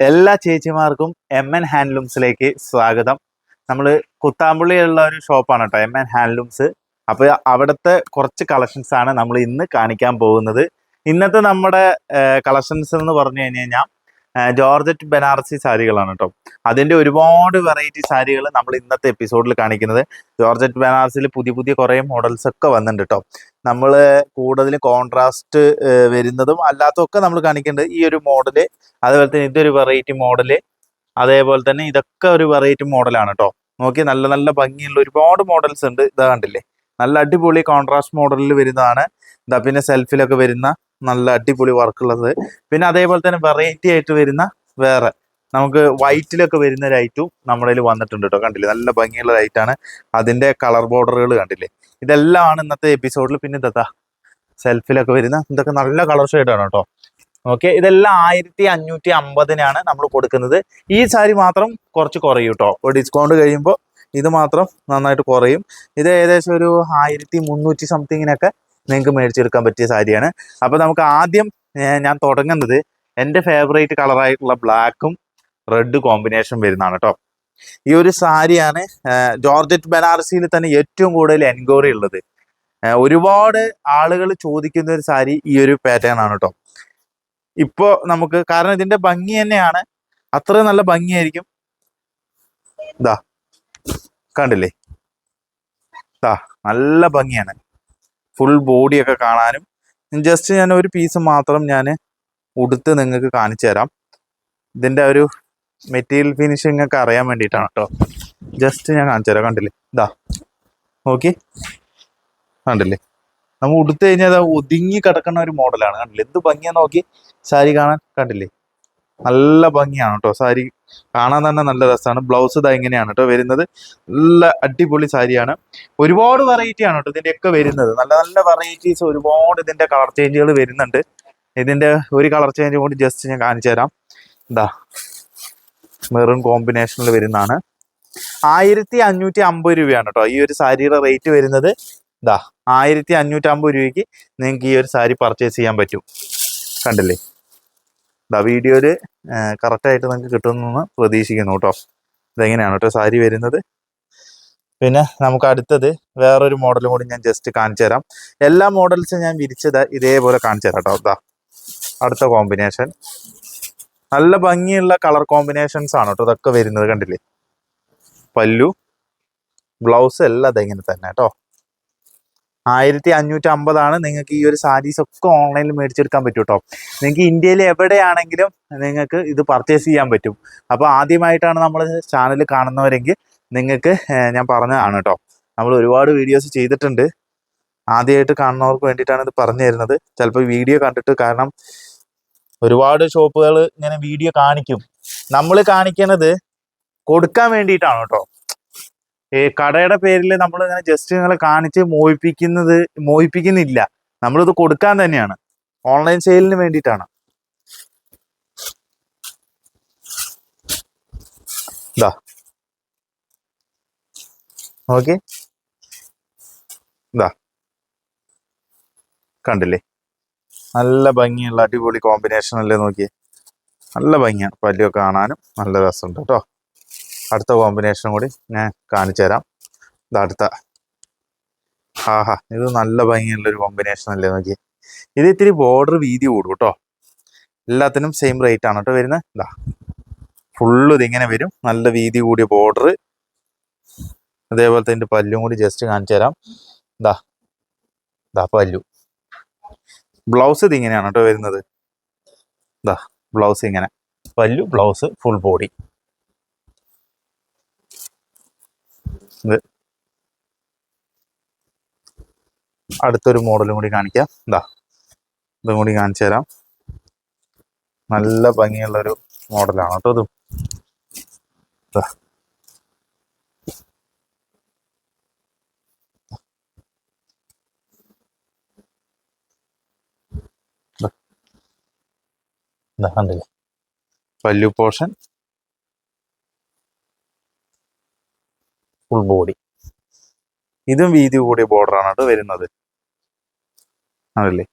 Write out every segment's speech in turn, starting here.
എല്ലാ ചേച്ചിമാർക്കും M N ഹാൻഡ്ലൂംസിലേക്ക് സ്വാഗതം. നമ്മൾ കുത്താമ്പുള്ളിയുള്ള ഒരു ഷോപ്പാണ് കേട്ടോ എം എൻ ഹാൻഡ്ലൂംസ് അപ്പോൾ അവിടുത്തെ കുറച്ച് കളക്ഷൻസ് ആണ് നമ്മൾ ഇന്ന് കാണിക്കാൻ പോകുന്നത്. ഇന്നത്തെ നമ്മുടെ കളക്ഷൻസ് എന്ന് പറഞ്ഞു കഴിഞ്ഞു കഴിഞ്ഞാൽ ജോർജറ്റ് ബനാറസി സാരികളാണ് കേട്ടോ അതിന്റെ ഒരുപാട് വെറൈറ്റി സാരികൾ നമ്മൾ ഇന്നത്തെ എപ്പിസോഡിൽ കാണിക്കുന്നത്. ജോർജറ്റ് ബനാറസിൽ പുതിയ പുതിയ കുറേ മോഡൽസ് ഒക്കെ വന്നിട്ടുണ്ട് കേട്ടോ നമ്മൾ കൂടുതലും കോൺട്രാസ്റ്റ് വരുന്നതും അല്ലാത്തതൊക്കെ നമ്മൾ കാണിക്കേണ്ടത് ഈ ഒരു മോഡൽ അതുപോലെ തന്നെ ഇതൊരു വെറൈറ്റി മോഡൽ അതേപോലെ തന്നെ ഇതൊക്കെ ഒരു വെറൈറ്റി മോഡലാണ് കേട്ടോ നോക്കി നല്ല നല്ല ഭംഗിയുള്ള ഒരുപാട് മോഡൽസ് ഉണ്ട്. ഇതാ കണ്ടില്ലേ? നല്ല അടിപൊളി കോൺട്രാസ്റ്റ് മോഡലിൽ വരുന്നതാണ്. ഇതാ പിന്നെ സെൽഫിലൊക്കെ വരുന്ന നല്ല അടിപൊളി വർക്കുള്ളത്. പിന്നെ അതേപോലെ തന്നെ വെറൈറ്റി ആയിട്ട് വരുന്ന വേറെ. നമുക്ക് വൈറ്റിലൊക്കെ വരുന്ന ഒരു ഐറ്റും നമ്മുടെ കയ്യിൽ വന്നിട്ടുണ്ട് കേട്ടോ കണ്ടില്ലേ? നല്ല ഭംഗിയുള്ള ലൈറ്റാണ് അതിന്റെ കളർ ബോർഡറുകൾ കണ്ടില്ലേ? ഇതെല്ലാമാണ് ഇന്നത്തെ എപ്പിസോഡിൽ പിന്നെ ഇതാ സെൽഫിലൊക്കെ വരുന്ന ഇതൊക്കെ നല്ല കളർ ഷെയ്ഡാണ് കേട്ടോ ഓക്കെ ഇതെല്ലാം ആയിരത്തി അഞ്ഞൂറ്റി അമ്പതിനാണ് നമ്മൾ കൊടുക്കുന്നത്. ഈ സാരി മാത്രം കുറച്ച് കുറയും കേട്ടോ ഒരു ഡിസ്കൗണ്ട് കഴിയുമ്പോൾ ഇത് മാത്രം നന്നായിട്ട് കുറയും. ഇത് ഏകദേശം ഒരു ആയിരത്തി മുന്നൂറ്റി സംതിങ്ങിനൊക്കെ നിങ്ങൾക്ക് മേടിച്ചെടുക്കാൻ പറ്റിയ സാരിയാണ്. അപ്പോൾ നമുക്ക് ആദ്യം ഞാൻ തുടങ്ങുന്നത് എന്റെ ഫേവറേറ്റ് കളറായിട്ടുള്ള ബ്ലാക്കും റെഡ് കോമ്പിനേഷൻ വരുന്നതാണ് കേട്ടോ ഈ ഒരു സാരിയാണ് ജോർജറ്റ് ബനാറസിയിൽ തന്നെ ഏറ്റവും കൂടുതൽ എൻക്വയറി ഉള്ളത്. ഒരുപാട് ആളുകൾ ചോദിക്കുന്ന ഒരു സാരി ഈ ഒരു പാറ്റേൺ ആണ് കേട്ടോ ഇപ്പോൾ നമുക്ക് കാരണം ഇതിന്റെ ഭംഗി തന്നെയാണ്. അത്ര നല്ല ഭംഗിയായിരിക്കും. ഇതാ കണ്ടില്ലേ? ഇതാ നല്ല ഭംഗിയാണ്. ഫുൾ ബോഡിയൊക്കെ കാണാനും ജസ്റ്റ് ഞാൻ ഒരു പീസ് മാത്രം ഞാൻ ഉടുത്ത് നിങ്ങൾക്ക് കാണിച്ചു തരാം. ഇതിന്റെ ഒരു മെറ്റീരിയൽ ഫിനിഷിംഗ് ഒക്കെ അറിയാൻ വേണ്ടിയിട്ടാണ് കേട്ടോ ജസ്റ്റ് ഞാൻ കാണിച്ചു തരാം കണ്ടില്ലേ? ഇതാ നോക്കി. കണ്ടില്ലേ? നമ്മൾ ഉടുത്തു കഴിഞ്ഞാൽ ഒതുങ്ങി കിടക്കുന്ന ഒരു മോഡലാണ് കണ്ടില്ലേ? എന്ത് ഭംഗിയാ നോക്കി സാരി കാണാൻ കണ്ടില്ലേ? നല്ല ഭംഗിയാണ് കേട്ടോ. സാരി കാണാൻ തന്നെ നല്ല രസമാണ്. ബ്ലൗസ് ഇതാ ഇങ്ങനെയാണ് കേട്ടോ വരുന്നത്. നല്ല അടിപൊളി സാരിയാണ്. ഒരുപാട് വെറൈറ്റി ആണ് കേട്ടോ ഇതിന്റെയൊക്കെ വരുന്നത്. നല്ല നല്ല വെറൈറ്റീസ് ഒരുപാട് ഇതിന്റെ കളർ ചേഞ്ചുകൾ വരുന്നുണ്ട്. ഇതിന്റെ ഒരു കളർ ചേഞ്ച് കൂടി ജസ്റ്റ് ഞാൻ കാണിച്ചു തരാം. എന്താ മെറൂൺ കോമ്പിനേഷനിൽ വരുന്നതാണ്. ആയിരത്തി അഞ്ഞൂറ്റി അമ്പത് രൂപയാണ് കേട്ടോ ഈ ഒരു സാരിയുടെ റേറ്റ് വരുന്നത്. ഇതാ ആയിരത്തി അഞ്ഞൂറ്റി അമ്പത് രൂപയ്ക്ക് നിങ്ങൾക്ക് ഈ ഒരു സാരി പർച്ചേസ് ചെയ്യാൻ പറ്റും. കണ്ടില്ലേ? ഇതാ വീഡിയോയിൽ കറക്റ്റായിട്ട് നിങ്ങൾക്ക് കിട്ടുമെന്ന് പ്രതീക്ഷിക്കുന്നു കേട്ടോ. ഇതെങ്ങനെയാണ് കേട്ടോ സാരി വരുന്നത്? പിന്നെ നമുക്ക് അടുത്തത് വേറൊരു മോഡലും കൂടി ഞാൻ ജസ്റ്റ് കാണിച്ചു തരാം. എല്ലാ മോഡൽസും ഞാൻ വിരിച്ചത് ഇതേപോലെ കാണിച്ചു തരാം കേട്ടോ. അതാ അടുത്ത കോമ്പിനേഷൻ നല്ല ഭംഗിയുള്ള കളർ കോമ്പിനേഷൻസ് ആണ് കേട്ടോ ഇതൊക്കെ വരുന്നത് കണ്ടില്ലേ? പല്ലു ബ്ലൗസ് എല്ലാം അതെങ്ങനെ തന്നെ കേട്ടോ. ആയിരത്തി അഞ്ഞൂറ്റി അമ്പതാണ് നിങ്ങൾക്ക് ഈ ഒരു സാരീസ് ഒക്കെ ഓൺലൈനിൽ മേടിച്ചെടുക്കാൻ പറ്റും കേട്ടോ നിങ്ങൾക്ക് ഇന്ത്യയിൽ എവിടെയാണെങ്കിലും നിങ്ങൾക്ക് ഇത് പർച്ചേസ് ചെയ്യാൻ പറ്റും. അപ്പോൾ ആദ്യമായിട്ടാണ് നമ്മൾ ചാനൽ കാണുന്നവരെങ്കിൽ നിങ്ങൾക്ക് ഞാൻ പറഞ്ഞതാണ് കേട്ടോ നമ്മൾ ഒരുപാട് വീഡിയോസ് ചെയ്തിട്ടുണ്ട്. ആദ്യമായിട്ട് കാണുന്നവർക്ക് വേണ്ടിയിട്ടാണ് ഇത് പറഞ്ഞു തരുന്നത്. ചിലപ്പോൾ വീഡിയോ കണ്ടിട്ട് കാരണം ഒരുപാട് ഷോപ്പുകൾ ഇങ്ങനെ വീഡിയോ കാണിക്കും. നമ്മൾ കാണിക്കുന്നത് കൊടുക്കാൻ വേണ്ടിയിട്ടാണ് കേട്ടോ ഈ കടയുടെ പേരിൽ നമ്മൾ ഇങ്ങനെ ജസ്റ്റ് നിങ്ങളെ കാണിച്ച് മോഹിപ്പിക്കുന്നത് മോഹിപ്പിക്കുന്നില്ല. നമ്മളിത് കൊടുക്കാൻ തന്നെയാണ്. ഓൺലൈൻ സെയിലിന് വേണ്ടിയിട്ടാണ്. ഇതാ ഓക്കെ ഇതാ കണ്ടില്ലേ? നല്ല ഭംഗിയുള്ള അടിപൊളി കോമ്പിനേഷൻ അല്ലേ നോക്കിയേ? നല്ല ഭംഗിയാണ്. പല്ലിയൊക്കെ കാണാനും നല്ല രസമുണ്ട് കേട്ടോ. അടുത്ത കോമ്പിനേഷൻ കൂടി ഞാൻ കാണിച്ചു തരാം. ഇത് അടുത്ത. ആഹാ ഇത് നല്ല ഭംഗിയുള്ള ഒരു കോമ്പിനേഷൻ അല്ലേ നോക്കി. ഇത് ഇത്തിരി ബോർഡർ വീതി കൂടും കേട്ടോ. എല്ലാത്തിനും സെയിം റേറ്റ് ആണ് കേട്ടോ വരുന്നത്. ഇതാ ഫുള്ള് ഇതിങ്ങനെ വരും. നല്ല വീതി കൂടിയ ബോർഡർ അതേപോലെ തന്നെ പല്ലും കൂടി ജസ്റ്റ് കാണിച്ചു തരാം. ഇതാ ഇതാ പല്ലു. ബ്ലൗസ് ഇതിങ്ങനെയാണ് കേട്ടോ വരുന്നത്. ഇതാ ബ്ലൗസ് ഇങ്ങനെ. പല്ലു ബ്ലൗസ് ഫുൾ ബോഡി ഇത്. അടുത്തൊരു മോഡലും കൂടി കാണിക്കാം. ഇതാ ഇതും കൂടി കാണിച്ചു തരാം. നല്ല ഭംഗിയുള്ള ഒരു മോഡലാണ് കേട്ടോ ഇതും. കണ്ടില്ലേ? പല്ലു പോർഷൻ ഫുൾ ബോഡി ഇതും വീതി കൂടിയ ബോർഡറാണ് കേട്ടോ വരുന്നത്. അതല്ലേ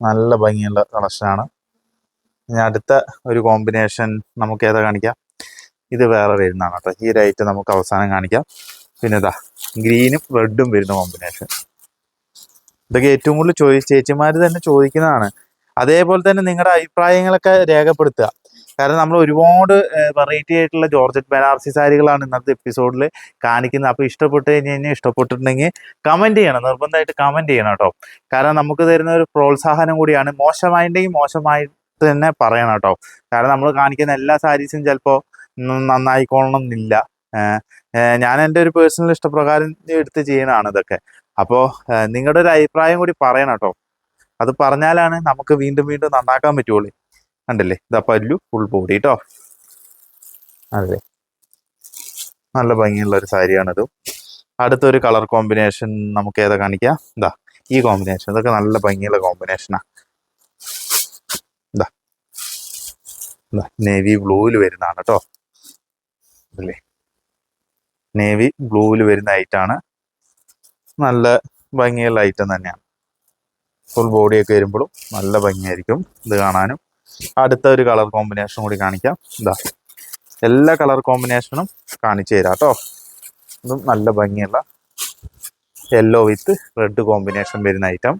നല്ല ഭംഗിയുള്ള കളക്ഷനാണ് ഇനി അടുത്ത ഒരു കോമ്പിനേഷൻ നമുക്ക് ഏതാ കാണിക്കാം? ഇത് വേറെ വരുന്നതാണ് കേട്ടോ. ഈ റൈറ്റ് നമുക്ക് അവസാനം കാണിക്കാം. പിന്നെ ഇതാ ഗ്രീനും റെഡും വരുന്ന കോമ്പിനേഷൻ ഇതൊക്കെ ഏറ്റവും കൂടുതൽ ചോദിച്ച ചേച്ചിമാർ തന്നെ ചോദിക്കുന്നതാണ്. അതേപോലെ തന്നെ നിങ്ങളുടെ അഭിപ്രായങ്ങളൊക്കെ രേഖപ്പെടുത്തുക. കാരണം നമ്മൾ ഒരുപാട് വെറൈറ്റി ആയിട്ടുള്ള ജോർജറ്റ് ബനാറസി സാരികളാണ് ഇന്നത്തെ എപ്പിസോഡിൽ കാണിക്കുന്നത്. അപ്പോൾ ഇഷ്ടപ്പെട്ട് കഴിഞ്ഞ് കഴിഞ്ഞാൽ ഇഷ്ടപ്പെട്ടിട്ടുണ്ടെങ്കിൽ കമന്റ് ചെയ്യണം. നിർബന്ധമായിട്ട് കമന്റ് ചെയ്യണം കേട്ടോ. കാരണം നമുക്ക് തരുന്ന ഒരു പ്രോത്സാഹനം കൂടിയാണ് മോശമായിട്ടുണ്ടെങ്കിൽ മോശമായിട്ട് തന്നെ പറയണം കേട്ടോ. കാരണം നമ്മൾ കാണിക്കുന്ന എല്ലാ സാരീസും ചിലപ്പോൾ നന്നായിക്കോളണം എന്നില്ല ഞാൻ എന്റെ ഒരു പേഴ്സണൽ ഇഷ്ടപ്രകാരം എടുത്ത് ചെയ്യണതാണ് ഇതൊക്കെ. അപ്പോൾ നിങ്ങളുടെ ഒരു അഭിപ്രായം കൂടി പറയണം കേട്ടോ. അത് പറഞ്ഞാലാണ് നമുക്ക് വീണ്ടും വീണ്ടും നന്നാക്കാൻ പറ്റുള്ളൂ. കണ്ടില്ലേ? ഇതാ പല്ലു ഫുൾ ബോഡി കേട്ടോ അതെ. നല്ല ഭംഗിയുള്ള ഒരു സാരിയാണിത്. അടുത്തൊരു കളർ കോമ്പിനേഷൻ നമുക്ക് ഏതാ കാണിക്കാം? ഇതാ ഈ കോമ്പിനേഷൻ ഇതൊക്കെ നല്ല ഭംഗിയുള്ള കോമ്പിനേഷനാ ഇതാ. ഇതാ നേവി ബ്ലൂവിൽ വരുന്നതാണ് കേട്ടോ അല്ലേ? നേവി ബ്ലൂവിൽ വരുന്ന ഐറ്റാണ് നല്ല ഭംഗിയുള്ള ഐറ്റം തന്നെയാണ്. ഫുൾ ബോഡിയൊക്കെ വരുമ്പോഴും നല്ല ഭംഗിയായിരിക്കും ഇത് കാണാനും. അടുത്ത ഒരു കളർ കോമ്പിനേഷൻ കൂടി കാണിക്കാം. ഇതാ എല്ലാ കളർ കോമ്പിനേഷനും കാണിച്ചു തരാം കേട്ടോ. ഇതും നല്ല ഭംഗിയുള്ള യെല്ലോ വിത്ത് റെഡ് കോമ്പിനേഷൻ വരുന്ന ഐറ്റം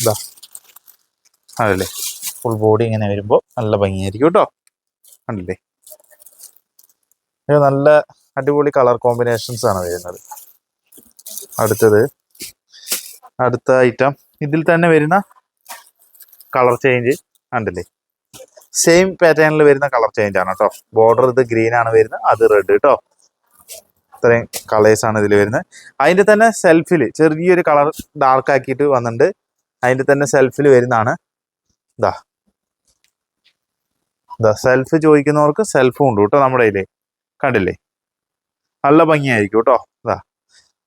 ഇതാ അതല്ലേ? ഫുൾ ബോഡി ഇങ്ങനെ വരുമ്പോൾ നല്ല ഭംഗിയായിരിക്കും കേട്ടോ. കണ്ടില്ലേ? നല്ല അടിപൊളി കളർ കോമ്പിനേഷൻസ് ആണ് വരുന്നത്. അടുത്തത് അടുത്ത ഐറ്റം ഇതിൽ തന്നെ വരുന്ന കളർ ചേഞ്ച് കണ്ടില്ലേ സെയിം പാറ്റേണിൽ വരുന്ന കളർ ചേഞ്ച് ആണ് കേട്ടോ ബോർഡർ ഇത് ഗ്രീൻ ആണ് വരുന്നത് അത് റെഡ് കേട്ടോ ഇത്രയും കളേഴ്സ് ആണ് ഇതിൽ വരുന്നത്. അതിന്റെ തന്നെ സെൽഫിൽ ചെറിയൊരു കളർ ഡാർക്ക് ആക്കിയിട്ട് വന്നിട്ടുണ്ട്. അതിന്റെ തന്നെ സെൽഫിൽ വരുന്നതാണ്. ഇതാ ഇതാ സെൽഫ് ചോദിക്കുന്നവർക്ക് സെൽഫും ഉണ്ട് കേട്ടോ നമ്മുടെ ഇതിൽ കണ്ടില്ലേ? നല്ല ഭംഗിയായിരിക്കും കേട്ടോ ഇതാ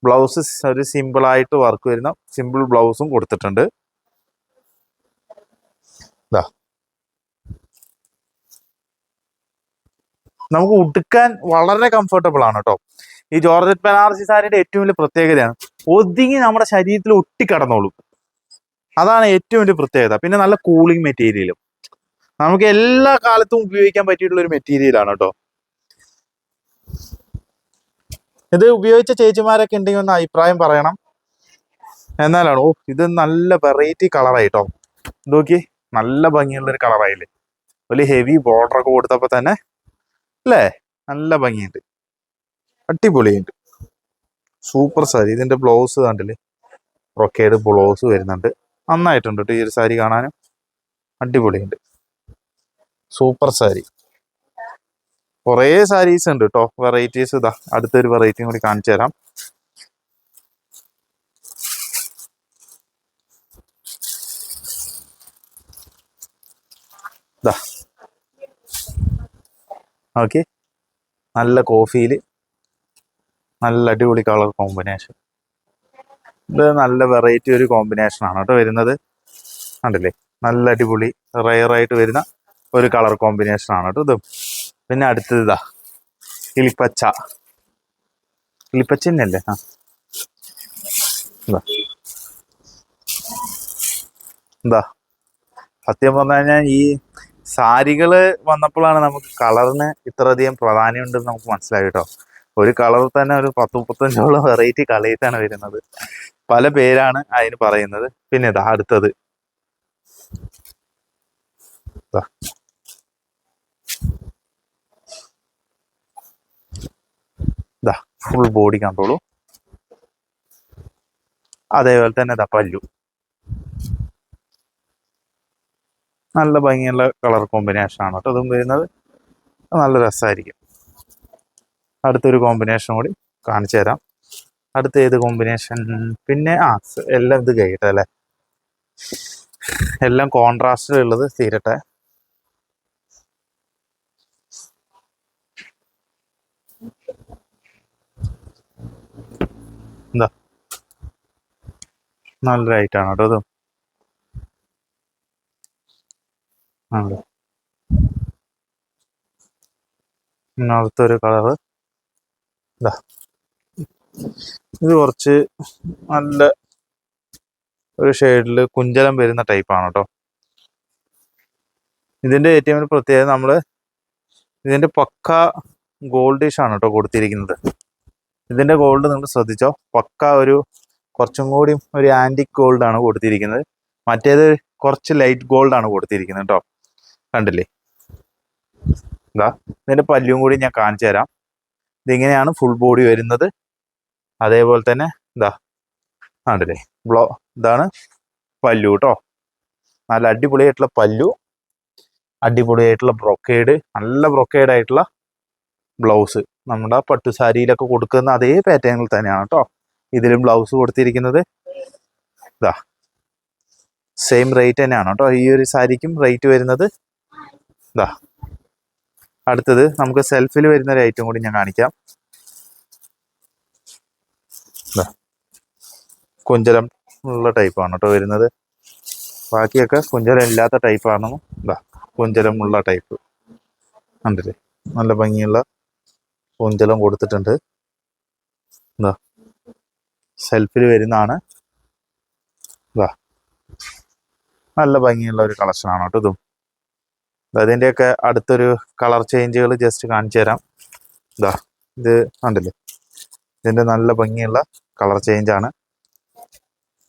ബ്ലൗസ് ഒരു സിമ്പിളായിട്ട് വർക്ക് വരുന്ന സിമ്പിൾ ബ്ലൗസും കൊടുത്തിട്ടുണ്ട്. ഇതാ നമുക്ക് ഉടുക്കാൻ വളരെ കംഫർട്ടബിൾ ആണ് കേട്ടോ ഈ ജോർജറ്റ് ബനാറസി സാരിയുടെ ഏറ്റവും വലിയ പ്രത്യേകതയാണ്. ഒതുങ്ങി നമ്മുടെ ശരീരത്തിൽ ഒട്ടിക്കടന്നോളും. അതാണ് ഏറ്റവും വലിയ പ്രത്യേകത. പിന്നെ നല്ല കൂളിംഗ് മെറ്റീരിയലും നമുക്ക് എല്ലാ കാലത്തും ഉപയോഗിക്കാൻ പറ്റിയിട്ടുള്ള ഒരു മെറ്റീരിയലാണ് കേട്ടോ ഇത് ഉപയോഗിച്ച ചേച്ചിമാരൊക്കെ ഉണ്ടെങ്കിൽ ഒന്ന് അഭിപ്രായം പറയണം. എന്നാലാണ് ഓ ഇത് നല്ല വെറൈറ്റി കളറായിട്ടോ നോക്കി നല്ല ഭംഗിയുള്ള ഒരു കളറായില്ലേ വലിയ ഹെവി ബോർഡർ കൊടുത്തപ്പോൾ കൊടുത്തപ്പോ തന്നെ അല്ലേ? നല്ല ഭംഗിയുണ്ട്. അടിപൊളിയുണ്ട് സൂപ്പർ സാരി ഇതിന്റെ ബ്ലൗസ് കണ്ടില്ലേ? റൊക്കേഡ് ബ്ലൗസ് വരുന്നുണ്ട്. നന്നായിട്ടുണ്ട് കേട്ടോ ഈ ഒരു സാരി കാണാനും. അടിപൊളിയുണ്ട്. സൂപ്പർ സാരി കുറേ സാരീസ് ഉണ്ട് കേട്ടോ വെറൈറ്റീസ് ഇതാ. അടുത്തൊരു വെറൈറ്റിയും കൂടി കാണിച്ചു തരാം. ഇതാ. ഓക്കെ നല്ല കോഫിയിൽ നല്ല അടിപൊളി കളർ കോമ്പിനേഷൻ ഇത് നല്ല വെറൈറ്റി ഒരു കോമ്പിനേഷൻ ആണ് കേട്ടോ വരുന്നത്. കണ്ടില്ലേ? നല്ല അടിപൊളി റയർ ആയിട്ട് വരുന്ന ഒരു കളർ കോമ്പിനേഷൻ ആണ് കേട്ടോ ഇത്. പിന്നെ അടുത്തത് ഇതാ കിളിപ്പച്ച കിളിപ്പച്ച തന്നെയല്ലേ ആ. എന്താ സത്യം പറഞ്ഞു കഴിഞ്ഞാൽ ഈ സാരികൾ വന്നപ്പോഴാണ് നമുക്ക് കളറിന് ഇത്രയധികം പ്രാധാന്യം ഉണ്ടെന്ന് നമുക്ക് മനസ്സിലായി കേട്ടോ. ഒരു കളറിൽ തന്നെ ഒരു പത്ത് മുപ്പത്തഞ്ചോളം വെറൈറ്റി കളേഴ്സാണ് വരുന്നത്. പല പേരാണ് അതിന് പറയുന്നത്. പിന്നെ ഇതാ അടുത്തത്. ഫുൾ ബോഡി കണ്ടോളൂ അതേപോലെ തന്നെ ഇതാ പല്ലു. നല്ല ഭംഗിയുള്ള കളർ കോമ്പിനേഷൻ ആണ് കേട്ടോ. അതും വരുന്നത് നല്ല രസമായിരിക്കും. അടുത്തൊരു കോമ്പിനേഷൻ കൂടി കാണിച്ചു തരാം. അടുത്ത ഏത് കോമ്പിനേഷൻ പിന്നെ ആ എല്ലാം ഇത് കഴിയട്ടെ അല്ലേ? എല്ലാം കോൺട്രാസ്റ്റ് ഉള്ളത് തീരട്ടെ. എന്താ നല്ലൊരു ഐറ്റാണ് കേട്ടോ അതും. പിന്നെ അടുത്തൊരു കളറ്. ഇതാ കുറച്ച് നല്ല ഒരു ഷെയ്ഡിൽ കുഞ്ചലം വരുന്ന ടൈപ്പാണ് കേട്ടോ ഇതിന്റെ ഏറ്റവും ഒരു പ്രത്യേകത നമ്മൾ ഇതിന്റെ പക്ക ഗോൾഡിഷ് ആണ് കേട്ടോ കൊടുത്തിരിക്കുന്നത്. ഇതിന്റെ ഗോൾഡ് നിങ്ങൾ ശ്രദ്ധിച്ചോ? പക്ക ഒരു കുറച്ചും കൂടി ഒരു ആന്റിക് ഗോൾഡ് ആണ് കൊടുത്തിരിക്കുന്നത്. മറ്റേത് കുറച്ച് ലൈറ്റ് ഗോൾഡ് ആണ് കൊടുത്തിരിക്കുന്നത് കേട്ടോ കണ്ടില്ലേ? എന്താ ഇതിന്റെ പല്ലും കൂടി ഞാൻ കാണിച്ചു തരാം. ഇതിങ്ങനെയാണ് ഫുൾ ബോഡി വരുന്നത്. അതേപോലെ തന്നെ എന്താ കണ്ടില്ലേ? ബ്ലോ ഇതാണ് പല്ലു കേട്ടോ നല്ല അടിപൊളിയായിട്ടുള്ള പല്ലു അടിപൊളിയായിട്ടുള്ള ബ്രൊക്കേഡ് നല്ല ബ്രൊക്കേഡ് ആയിട്ടുള്ള ബ്ലൗസ് നമ്മുടെ പട്ടുസാരിയിലൊക്കെ കൊടുക്കുന്ന അതേ പാറ്റേണിൽ തന്നെയാണ് കേട്ടോ ഇതിലും ബ്ലൗസ് കൊടുത്തിരിക്കുന്നത്. ഇതാ സെയിം റേറ്റ് തന്നെയാണ് കേട്ടോ ഈ ഒരു സാരിക്കും റേറ്റ് വരുന്നത്. ഇതാ അടുത്തത് നമുക്ക് സെൽഫിൽ വരുന്ന ഒരു ഐറ്റം കൂടി ഞാൻ കാണിക്കാം. കുഞ്ചലം ഉള്ള ടൈപ്പാണ് കേട്ടോ വരുന്നത്. ബാക്കിയൊക്കെ കുഞ്ചലം ഇല്ലാത്ത ടൈപ്പാണ് ഇതാ കുഞ്ചലം ഉള്ള ടൈപ്പ് കണ്ടില്ലേ? നല്ല ഭംഗിയുള്ള കുഞ്ചലം കൊടുത്തിട്ടുണ്ട്. എന്താ സെൽഫിൽ വരുന്നതാണ്. ഇതാ നല്ല ഭംഗിയുള്ള ഒരു കളക്ഷനാണ് കേട്ടോ ഇതും. ദാ ഇതിന്റെയൊക്കെ അടുത്തൊരു കളർ ചേഞ്ചുകൾ ജസ്റ്റ് കാണിച്ചു തരാം. ഇതാ ഇത് കണ്ടില്ലേ? ഇതിന്റെ നല്ല ഭംഗിയുള്ള കളർ ചേഞ്ചാണ്.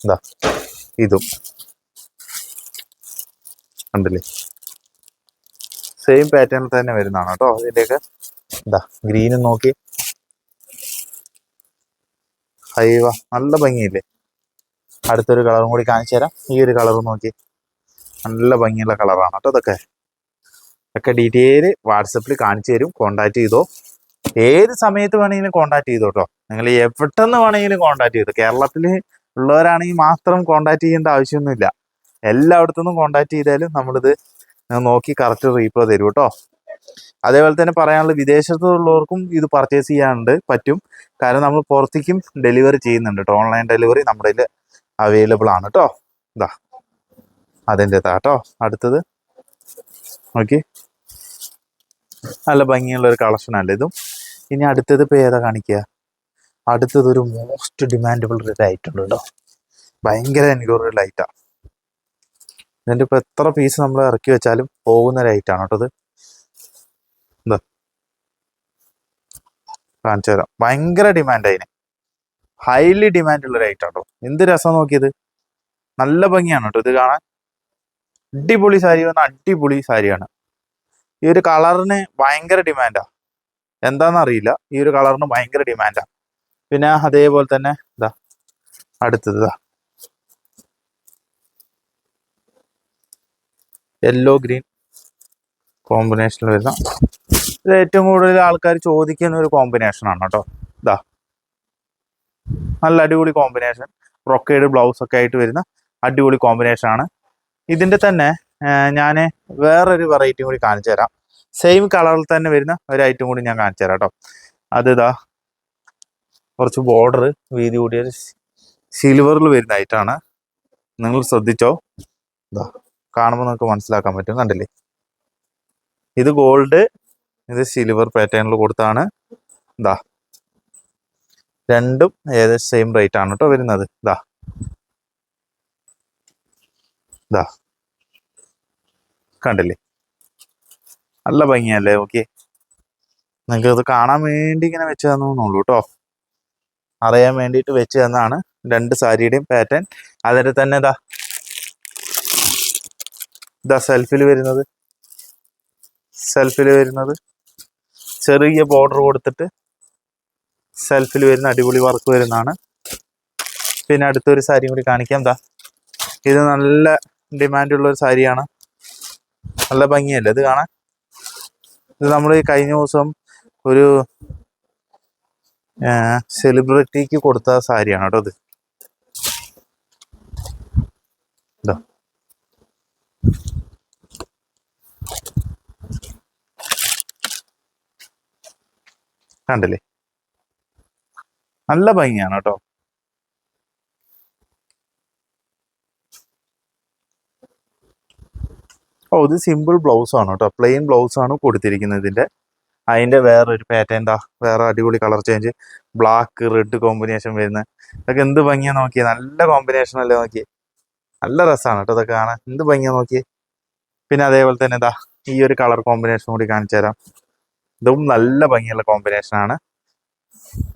ഇതാ ഇതും. കണ്ടില്ലേ? സെയിം പാറ്റേൺ തന്നെ വരുന്നതാണ് കേട്ടോ ഇതിന്റെയൊക്കെ ഇതാ ഗ്രീനും നോക്കി. ഹൈവ നല്ല ഭംഗിയില്ലേ? അടുത്തൊരു കളറും കൂടി കാണിച്ചു തരാം. ഈ ഒരു കളർ നോക്കി. നല്ല ഭംഗിയുള്ള കളറാണ് കേട്ടോ ഇതൊക്കെ. ഒക്കെ ഡീറ്റെയിൽ വാട്സപ്പിൽ കാണിച്ചു തരും. കോണ്ടാക്ട് ചെയ്തോ. ഏത് സമയത്ത് വേണമെങ്കിലും കോണ്ടാക്ട് ചെയ്തോ കേട്ടോ നിങ്ങൾ എവിടെന്ന് വേണമെങ്കിലും കോണ്ടാക്ട് ചെയ്തോ. കേരളത്തിൽ ഉള്ളവരാണെങ്കിൽ മാത്രം കോണ്ടാക്ട് ചെയ്യേണ്ട ആവശ്യമൊന്നുമില്ല. എല്ലായിടത്തുനിന്നും കോണ്ടാക്ട് ചെയ്താലും നമ്മളിത് നോക്കി കറക്റ്റ് റീപ്ലോ തരും കേട്ടോ അതേപോലെ തന്നെ പറയാനുള്ള വിദേശത്തുള്ളവർക്കും ഇത് പർച്ചേസ് ചെയ്യാനുണ്ട് പറ്റും. കാരണം നമ്മൾ പുറത്തേക്കും ഡെലിവറി ചെയ്യുന്നുണ്ട് കേട്ടോ ഓൺലൈൻ ഡെലിവറി നമ്മുടെ അവൈലബിൾ ആണ് കേട്ടോ ഇതാ അതിന്റെ അടുത്തത്. നോക്കി. നല്ല ഭംഗിയുള്ള ഒരു കളക്ഷൻ അല്ലേ ഇതും? ഇനി അടുത്തത് ഇപ്പോൾ ഏതാ കാണിക്കുക അടുത്തത് ഒരു മോസ്റ്റ് ഡിമാൻഡബിൾ ഒരു ലൈറ്റ് ഉണ്ട് കേട്ടോ. ഭയങ്കര എനിക്കൊരു ലൈറ്റാണ് ഇതിന്റെ ഇപ്പോൾ എത്ര പീസ് നമ്മൾ ഇറക്കി വെച്ചാലും പോകുന്ന ലൈറ്റാണ് കേട്ടോ ഇത്. കാണിച്ചു തരാം. ഭയങ്കര ഡിമാൻഡ് അതിന് ഹൈലി ഡിമാൻഡ് ഉള്ള ലൈറ്റ് കേട്ടോ. എന്ത് രസം നോക്കിയത്. നല്ല ഭംഗിയാണ് കേട്ടോ ഇത് കാണാൻ. അടിപൊളി സാരി വന്ന അടിപൊളി സാരിയാണ്. ഈ ഒരു കളറിന് ഭയങ്കര ഡിമാൻഡാ. എന്താണെന്നറിയില്ല ഈ ഒരു കളറിന് ഭയങ്കര ഡിമാൻഡാ. പിന്നെ അതേപോലെ തന്നെ ഇതാ അടുത്തത് യെല്ലോ ഗ്രീൻ കോമ്പിനേഷനിൽ വരുന്ന. ഇത് ഏറ്റവും കൂടുതൽ ആൾക്കാർ ചോദിക്കുന്ന ഒരു കോമ്പിനേഷൻ ആണ് കേട്ടോ. ഇതാ നല്ല അടിപൊളി കോമ്പിനേഷൻ റൊക്കേഡ് ബ്ലൗസ് ഒക്കെ ആയിട്ട് വരുന്ന അടിപൊളി കോമ്പിനേഷൻ ആണ്. ഇതിന്റെ തന്നെ ഞാൻ വേറൊരു വെറൈറ്റി കൂടി കാണിച്ചു തരാം. സെയിം കളറിൽ തന്നെ വരുന്ന ഒരു ഐറ്റം കൂടി ഞാൻ കാണിച്ചു തരാം കേട്ടോ അത് ഇതാ കുറച്ച് ബോർഡർ വീതി കൂടിയ സിൽവറിൽ വരുന്ന ഐറ്റമാണ് നിങ്ങൾ ശ്രദ്ധിച്ചോ? ഇതാ കാണുമ്പോൾ നിങ്ങൾക്ക് മനസ്സിലാക്കാൻ പറ്റും കണ്ടില്ലേ? ഇത് ഗോൾഡ് ഇത് സിൽവർ പാറ്റേണിൽ കൊടുത്താണ്. ഇതാ രണ്ടും ഏകദേശം സെയിം റേറ്റ് ആണ് കേട്ടോ വരുന്നത്. ഇതാ ഇതാ. കണ്ടില്ലേ? നല്ല ഭംഗിയല്ലേ ഓക്കെ നിങ്ങൾക്ക് അത് കാണാൻ വേണ്ടി ഇങ്ങനെ വെച്ച് തന്നുള്ളൂ കേട്ടോ. അറിയാൻ വേണ്ടിയിട്ട് വെച്ച് തന്നാണ് രണ്ട് സാരിയുടെയും പാറ്റേൺ അതിന്റെ തന്നെ ഇതാ. ഇതാ സെൽഫിൽ വരുന്നത്. സെൽഫിൽ വരുന്നത്. ചെറിയ ബോർഡർ കൊടുത്തിട്ട് സെൽഫിൽ വരുന്ന അടിപൊളി വർക്ക് വരുന്നതാണ്. പിന്നെ അടുത്തൊരു സാരി കൂടി കാണിക്കാം. എന്താ ഇത് നല്ല ഡിമാൻഡുള്ള ഒരു സാരിയാണ്. നല്ല ഭംഗിയല്ലേ? ഇത് കാണാൻ? ഇത് നമ്മൾ കഴിഞ്ഞ ദിവസം ഒരു സെലിബ്രിറ്റിക്ക് കൊടുത്ത സാരിയാണ് കേട്ടോ ഇത്. ഇതാ. കണ്ടില്ലേ? നല്ല ഭംഗിയാണ് കേട്ടോ. ഓ ഇത് സിമ്പിൾ ബ്ലൗസ് ആണ് കേട്ടോ. പ്ലെയിൻ ബ്ലൗസ് ആണ് കൊടുത്തിരിക്കുന്നത് ഇതിന്റെ. അതിന്റെ വേറെ ഒരു പാറ്റേൺ എന്താ വേറെ അടിപൊളി colour change black red combination വരുന്നത് ഇതൊക്കെ എന്ത് ഭംഗിയാ നോക്കിയേ? നല്ല കോമ്പിനേഷൻ അല്ലേ നോക്കിയേ? നല്ല രസമാണ് കേട്ടോ ഇതൊക്കെ കാണാൻ. എന്ത് ഭംഗിയാ നോക്കിയേ? പിന്നെ അതേപോലെ തന്നെ എന്താ ഈ ഒരു കളർ കോമ്പിനേഷൻ കൂടി കാണിച്ചു തരാം. ഇതും നല്ല ഭംഗിയുള്ള കോമ്പിനേഷൻ ആണ്.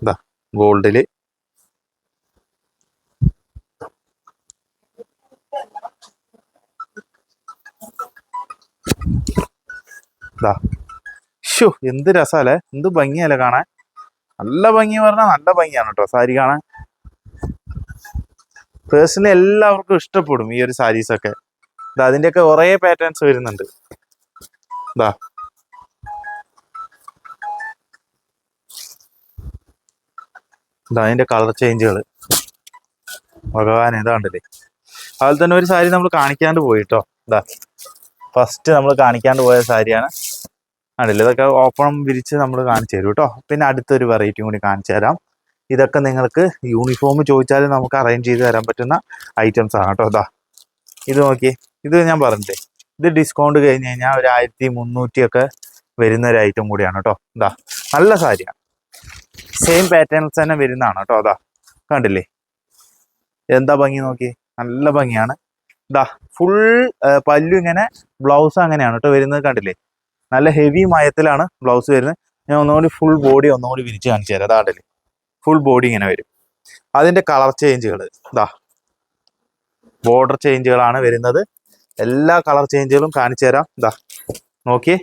ഇതാ ഗോൾഡിൽ ഇതാ ഷോ എന്ത് രസാലേ. എന്ത് ഭംഗിയല്ലേ കാണാൻ. നല്ല ഭംഗി പറഞ്ഞാൽ നല്ല ഭംഗിയാണ് കേട്ടോ സാരി കാണാൻ. പേഴ്സണലി എല്ലാവർക്കും ഇഷ്ടപ്പെടും ഈ ഒരു സാരീസൊക്കെ ഇതാ അതിന്റെയൊക്കെ കുറേ പാറ്റേൺസ് വരുന്നുണ്ട്. ഇതാ ഇതാ അതിന്റെ കളർ ചേഞ്ചുകൾ ഭഗവാൻ ഇതാണ്ടല്ലേ അതുപോലെ തന്നെ ഒരു സാരി നമ്മൾ കാണിക്കാണ്ട് പോയിട്ടോ ഇതാ ഫസ്റ്റ് നമ്മൾ കാണിക്കാണ്ട് പോയ സാരിയാണ്. ആണല്ലോ ഇതൊക്കെ ഓപ്പണം വിരിച്ച് നമ്മൾ കാണിച്ചു തരും കേട്ടോ പിന്നെ അടുത്തൊരു വെറൈറ്റിയും കൂടി കാണിച്ചു തരാം. ഇതൊക്കെ നിങ്ങൾക്ക് യൂണിഫോം ചോദിച്ചാൽ നമുക്ക് അറേഞ്ച് ചെയ്ത് തരാൻ പറ്റുന്ന ഐറ്റംസ് ആണ് കേട്ടോ അതാ ഇത് നോക്കി ഇത് ഞാൻ പറഞ്ഞില്ലേ? ഇത് ഡിസ്കൗണ്ട് കഴിഞ്ഞ് കഴിഞ്ഞാൽ ഒരു ആയിരത്തി മുന്നൂറ്റി ഒക്കെ വരുന്ന ഒരു ഐറ്റം കൂടിയാണ് കേട്ടോ ഇതാ നല്ല സാരിയാണ്. സെയിം പാറ്റേൺസ് തന്നെ വരുന്നതാണ് കേട്ടോ അതാ കണ്ടില്ലേ? എന്താ ഭംഗി നോക്കി നല്ല ഭംഗിയാണ്. ഇതാ ഫുൾ പല്ലു ഇങ്ങനെ ബ്ലൗസ് അങ്ങനെയാണ് കേട്ടോ വരുന്നത് കണ്ടില്ലേ? നല്ല ഹെവി മയത്തിലാണ് ബ്ലൗസ് വരുന്നത്. ഞാൻ ഒന്നുകൂടി ഫുൾ ബോഡി ഒന്നുകൂടി വിരിച്ച് കാണിച്ചു തരാം. അതാണ്ടല്ലേ ഫുൾ ബോഡി ഇങ്ങനെ വരും. അതിന്റെ കളർ ചേഞ്ചുകൾ ഇതാ ബോർഡർ ചേഞ്ചുകളാണ് വരുന്നത്. എല്ലാ കളർ ചേഞ്ചുകളും കാണിച്ചു തരാം. ഇതാ നോക്കി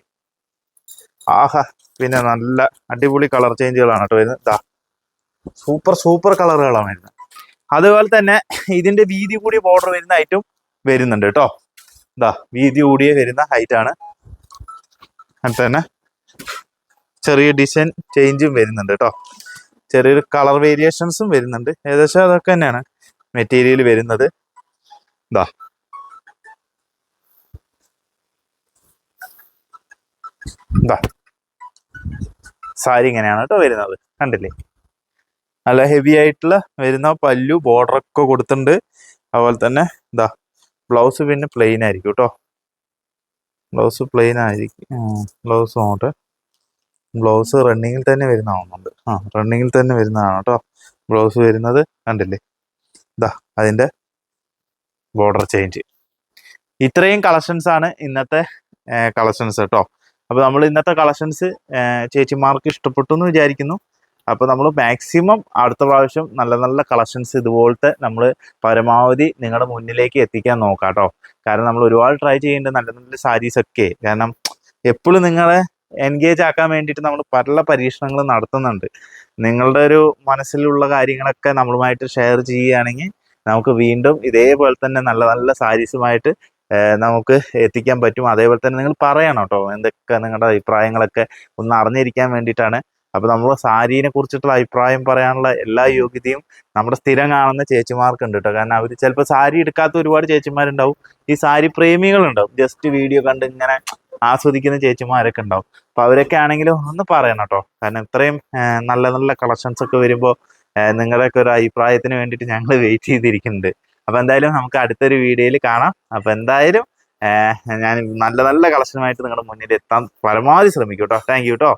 ആഹാ പിന്നെ നല്ല അടിപൊളി കളർ ചേഞ്ചുകളാണ് കേട്ടോ വരുന്നത്. ഇതാ സൂപ്പർ സൂപ്പർ കളറുകളാണ് വരുന്നത്. അതുപോലെ തന്നെ ഇതിന്റെ വീതി കൂടി ബോർഡർ വരുന്ന ഐറ്റം വരുന്നുണ്ട് കേട്ടോ. ഇതാ വീതി കൂടിയേ വരുന്ന ഹൈറ്റ് ആണ്. എന്നിട്ട് തന്നെ ചെറിയ ഡിസൈൻ ചേഞ്ചും വരുന്നുണ്ട് കേട്ടോ. ചെറിയൊരു കളർ വേരിയേഷൻസും വരുന്നുണ്ട്. ഏകദേശം അതൊക്കെ തന്നെയാണ് മെറ്റീരിയൽ വരുന്നത്. ഇതാ ഇതാ സാരി ഇങ്ങനെയാണ് കേട്ടോ വരുന്നത്. കണ്ടില്ലേ? നല്ല ഹെവി ആയിട്ടുള്ള വരുന്ന പല്ലു ബോർഡർ ഒക്കെ കൊടുത്തിട്ടുണ്ട്. അതുപോലെ തന്നെ ഇതാ ബ്ലൗസ് പിന്നെ പ്ലെയിൻ ആയിരിക്കും കേട്ടോ ബ്ലൗസ് പ്ലെയിൻ ആയിരിക്കും. ബ്ലൗസ് നോട്ടെ ബ്ലൗസ് റണ്ണിങ്ങിൽ തന്നെ വരുന്നതാവുന്നുണ്ട്. ആ റണ്ണിങ്ങിൽ തന്നെ വരുന്നതാണ് കേട്ടോ ബ്ലൗസ് വരുന്നത് കണ്ടില്ലേ? ഇതാ അതിന്റെ ബോർഡർ ചേഞ്ച് ഇത്രയും കളക്ഷൻസ് ആണ് ഇന്നത്തെ കളക്ഷൻസ് കേട്ടോ അപ്പോൾ നമ്മൾ ഇന്നത്തെ കളക്ഷൻസ് ചേച്ചിമാർക്ക് ഇഷ്ടപ്പെട്ടു എന്ന് വിചാരിക്കുന്നു. അപ്പോൾ നമ്മൾ മാക്സിമം അടുത്ത പ്രാവശ്യം നല്ല നല്ല കളക്ഷൻസ് ഇതുപോലത്തെ നമ്മൾ പരമാവധി നിങ്ങളുടെ മുന്നിലേക്ക് എത്തിക്കാൻ നോക്കാം കേട്ടോ കാരണം നമ്മൾ ഒരുപാട് ട്രൈ ചെയ്യേണ്ട നല്ല നല്ല സാരീസ് ഒക്കെ. കാരണം എപ്പോഴും നിങ്ങളെ എൻഗേജ് ആക്കാൻ വേണ്ടിയിട്ട് നമ്മൾ പല പരീക്ഷണങ്ങളും നടത്തുന്നുണ്ട്. നിങ്ങളുടെ ഒരു മനസ്സിലുള്ള കാര്യങ്ങളൊക്കെ നമ്മളുമായിട്ട് ഷെയർ ചെയ്യുകയാണെങ്കിൽ നമുക്ക് വീണ്ടും ഇതേപോലെ തന്നെ നല്ല നല്ല സാരീസുമായിട്ട് നമുക്ക് എത്തിക്കാൻ പറ്റും. അതേപോലെ തന്നെ നിങ്ങൾ പറയണം കേട്ടോ എന്തൊക്കെ നിങ്ങളുടെ അഭിപ്രായങ്ങളൊക്കെ ഒന്ന് അറിഞ്ഞിരിക്കാൻ വേണ്ടിയിട്ടാണ് അപ്പോൾ നമ്മൾ സാരീനെ കുറിച്ചിട്ടുള്ള അഭിപ്രായം പറയാനുള്ള എല്ലാ യോഗ്യതയും നമ്മുടെ സ്ഥിരം കാണുന്ന ചേച്ചിമാർക്ക് ഉണ്ട് കേട്ടോ കാരണം അവർ ചിലപ്പോൾ സാരി എടുക്കാത്ത ഒരുപാട് ചേച്ചിമാരുണ്ടാവും. ഈ സാരി പ്രേമികളുണ്ടാവും. ജസ്റ്റ് വീഡിയോ കണ്ട് ഇങ്ങനെ ആസ്വദിക്കുന്ന ചേച്ചിമാരൊക്കെ ഉണ്ടാവും. അപ്പോൾ അവരൊക്കെ ആണെങ്കിലും ഒന്ന് പറയണം കേട്ടോ കാരണം ഇത്രയും നല്ല നല്ല കളക്ഷൻസ് ഒക്കെ വരുമ്പോൾ നിങ്ങളുടെയൊക്കെ ഒരു അഭിപ്രായത്തിന് വേണ്ടിയിട്ട് ഞങ്ങൾ വെയിറ്റ് ചെയ്തിരിക്കുന്നുണ്ട്. അപ്പോൾ എന്തായാലും നമുക്ക് അടുത്തൊരു വീഡിയോയിൽ കാണാം. അപ്പോൾ എന്തായാലും ഞാൻ നല്ല നല്ല കളക്ഷനുമായിട്ട് നിങ്ങളുടെ മുന്നിൽ എത്താൻ പരമാവധി ശ്രമിക്കും കേട്ടോ താങ്ക് യു കേട്ടോ